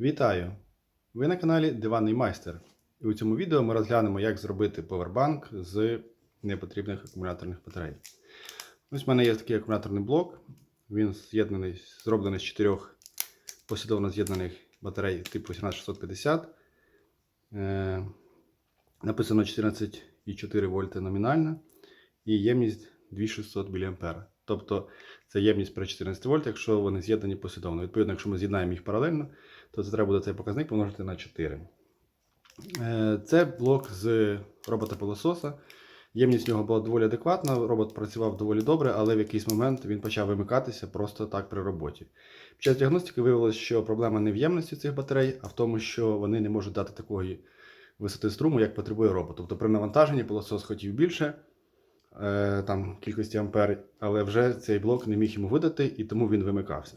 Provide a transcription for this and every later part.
Вітаю! Ви на каналі Диванний майстер. І у цьому відео ми розглянемо, як зробити повербанк з непотрібних акумуляторних батарей. Ось в мене є такий акумуляторний блок. Він з'єднаний, зроблений з чотирьох послідовно з'єднаних батарей типу 18650. Е, написано 14,4 вольта номінальна і ємність 2600 мА. Тобто це ємність при 14 вольт, якщо вони з'єднані послідовно. Відповідно, якщо ми з'єднаємо їх паралельно, то це треба буде цей показник помножити на 4. Е, Це блок з робота пилососа. Ємність в нього була доволі адекватна, робот працював доволі добре, але в якийсь момент він почав вимикатися просто так при роботі. Під час діагностики виявилося, що проблема не в ємності цих батарей, а в тому, що вони не можуть дати такої висоти струму, як потребує робот. Тобто при навантаженні пилосос хотів більше е, там, кількості ампер, але вже цей блок не міг йому видати, і тому він вимикався.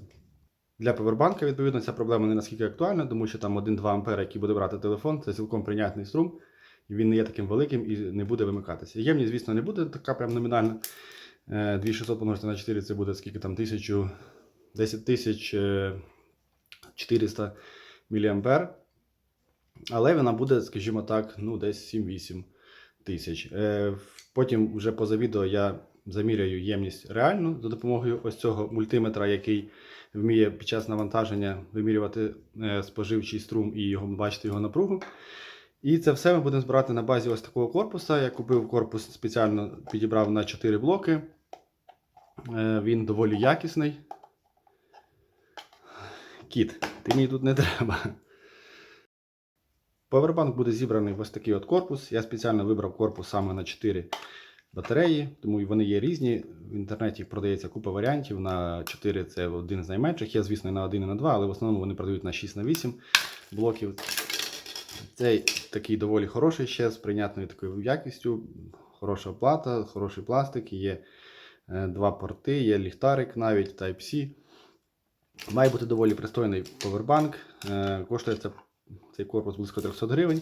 Для повербанка, відповідно, ця проблема не наскільки актуальна, тому що там 1-2 ампери, які буде брати телефон, це цілком прийнятний струм, і він не є таким великим і не буде вимикатися. Ємність, звісно, не буде така прям номінальна. Е, 2600 помножити на 4 це буде скільки там 1000, 10 тисяч е, 400 мА. Але вона буде, скажімо так, ну десь 7-8 тисяч. Е, Потім вже поза відео я заміряю ємність реальну за допомогою ось цього мультиметра, який вміє під час навантаження вимірювати е, споживчий струм і його бачити його напругу. І це все ми будемо збирати на базі ось такого корпуса. Я купив корпус спеціально підібрав на 4 блоки. Е, Він доволі якісний. Кіт, ти мені тут не треба. Powerbank буде зібраний в ось такий от корпус. Я спеціально вибрав корпус саме на 4 батареї, тому вони є різні. В інтернеті продається купа варіантів. На 4 це один з найменших. Є, звісно, на 1 і на 2, але в основному вони продають на 6 на 8 блоків. Цей такий доволі хороший ще з прийнятною такою якістю. Хороша оплата, хороший пластик, є е, два порти, є ліхтарик навіть Type-C. Має бути доволі пристойний повербанк. Е, Коштує це, цей корпус близько 300 гривень.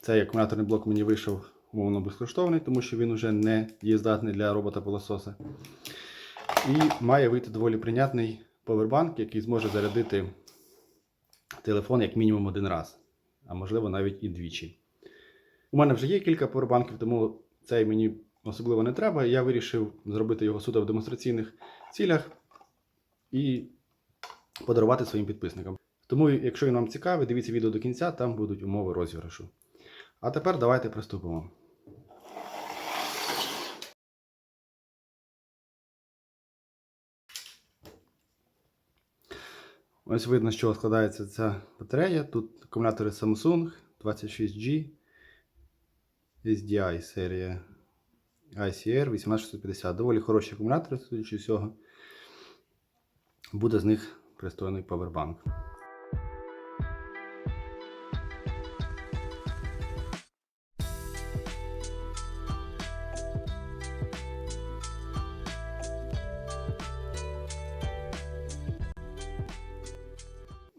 Цей акумуляторний блок мені вийшов умовно безкоштовний, тому що він вже не є здатний для робота пилососа. І має вийти доволі прийнятний повербанк, який зможе зарядити телефон як мінімум один раз, а можливо навіть і двічі. У мене вже є кілька повербанків, тому цей мені особливо не треба. Я вирішив зробити його суто в демонстраційних цілях і подарувати своїм підписникам. Тому, якщо він вам цікавий, дивіться відео до кінця, там будуть умови розіграшу. А тепер давайте приступимо. Ось видно, з чого складається ця батарея. Тут акумулятори Samsung 26G SDI серія ICR 18650. Доволі хороші акумулятори, судячи всього. Буде з них пристойний повербанк.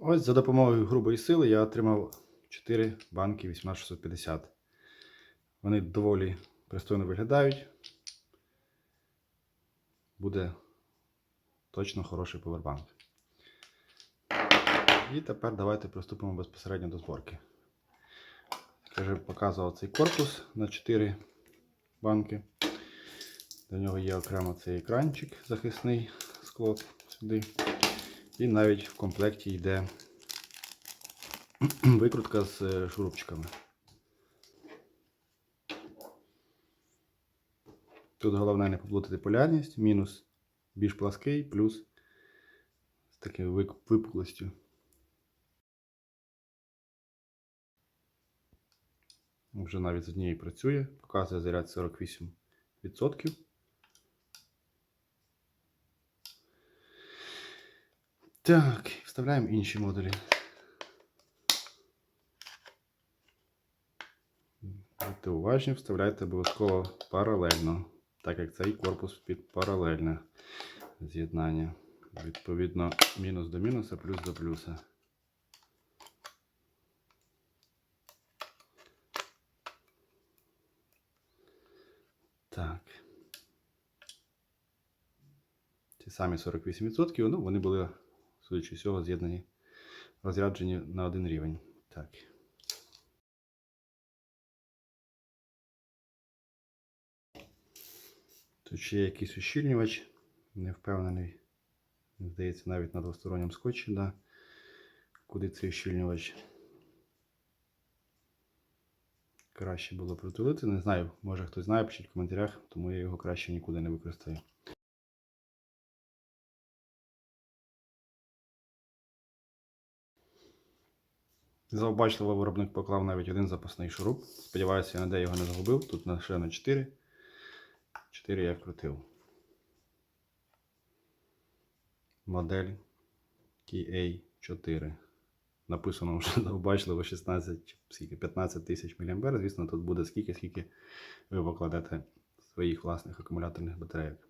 Ось за допомогою грубої сили я отримав 4 банки 18650. Вони доволі пристойно виглядають. Буде точно хороший повербанк. І тепер давайте приступимо безпосередньо до зборки. Я вже показував цей корпус на 4 банки. До нього є окремо цей екранчик захисний скло сюди. І навіть в комплекті йде викрутка з е, шурупчиками. Тут головне не поплутати полярність, мінус більш плаский, плюс з такою випуклостю. Вже навіть з однієї працює, показує заряд 48%. Так, вставляємо інші модулі. Будьте уважні, вставляйте обов'язково паралельно, так як цей корпус під паралельне з'єднання. Відповідно, мінус до мінуса, плюс до плюса. Так. Ті самі 48%, ну вони були судячи з цього, з'єднані розряджені на один рівень. Так. Тут ще є якийсь ущільнювач, не впевнений. Здається, навіть на двосторонньому скотчі, да. куди цей ущільнювач краще було притулити. Не знаю, може хтось знає, пишіть в коментарях, тому я його краще нікуди не використаю. Завбачливо виробник поклав навіть один запасний шуруп. Сподіваюся, я ніде його не загубив. Тут на на 4. 4 я вкрутив. Модель TA4. Написано вже завбачливо 16, скільки 15 тисяч мА. Звісно, тут буде скільки, скільки ви покладете своїх власних акумуляторних батарейок.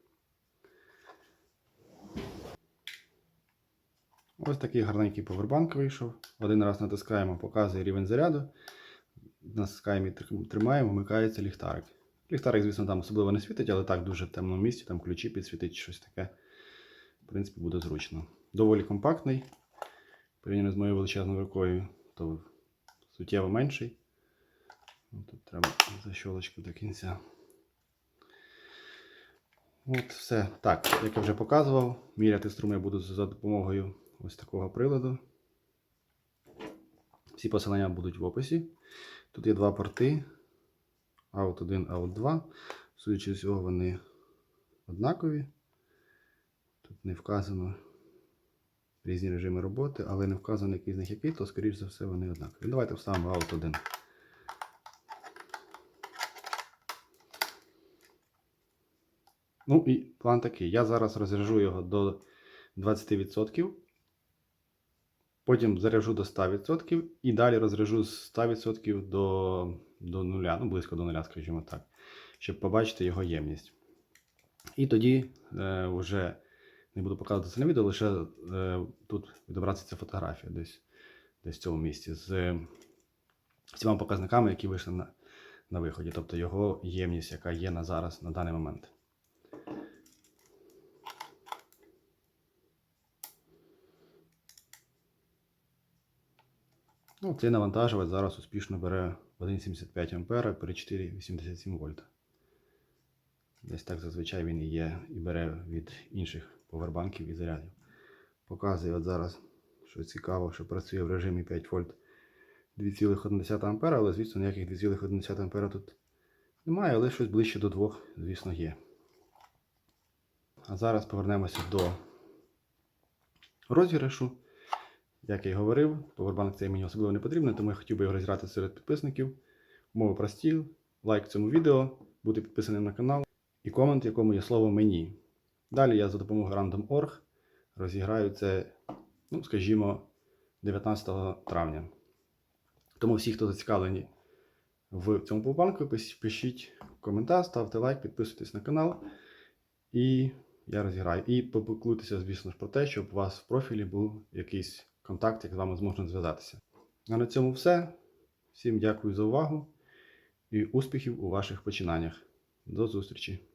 Ось такий гарненький повербанк вийшов. Один раз натискаємо, показує рівень заряду. Натискаємо і тримаємо, вмикається ліхтарик. Ліхтарик, звісно, там особливо не світить, але так дуже в темному місці, там ключі підсвітить, щось таке. В принципі, буде зручно. Доволі компактний. Порівняно з моєю величезною рукою, то суттєво менший. Ну, Тут треба защолочку до кінця. От все. Так, як я вже показував, міряти струм я буду за допомогою ось такого приладу. Всі посилання будуть в описі. Тут є два порти. Out 1, Out 2. Судячи з всього, вони однакові. Тут не вказано різні режими роботи, але не вказано, який з них який, то, скоріш за все, вони однакові. Давайте вставимо Out 1. Ну і план такий. Я зараз розряжу його до 20%. Потім заряжу до 100% і далі розряжу з 100% до, до нуля, ну близько до нуля, скажімо так, щоб побачити його ємність. І тоді е, вже не буду показувати це на відео, лише е, тут відобразиться фотографія десь, десь в цьому місці з всіма показниками, які вийшли на, на виході, тобто його ємність, яка є на зараз на даний момент. Ну, цей навантажувач зараз успішно бере 1,75 А при 4,87 вольта. Десь так зазвичай він і є і бере від інших повербанків і зарядів. Показує от зараз, що цікаво, що працює в режимі 5 вольт 2,1 А, але, звісно, ніяких 2,1 А тут немає, але щось ближче до 2, звісно, є. А зараз повернемося до розіграшу. Як я й говорив, повербанк цей мені особливо не потрібен, тому я хотів би його розіграти серед підписників. Умови прості, лайк цьому відео, бути підписаним на канал і комент, в якому є слово мені. Далі я за допомогою Random.org розіграю це, ну, скажімо, 19 травня. Тому всі, хто зацікавлені в цьому повербанку, пишіть коментар, ставте лайк, підписуйтесь на канал. І я розіграю. І попіклуйтеся, звісно ж, про те, щоб у вас в профілі був якийсь контакт, як з вами зможна зв'язатися. А на цьому все. Всім дякую за увагу і успіхів у ваших починаннях. До зустрічі!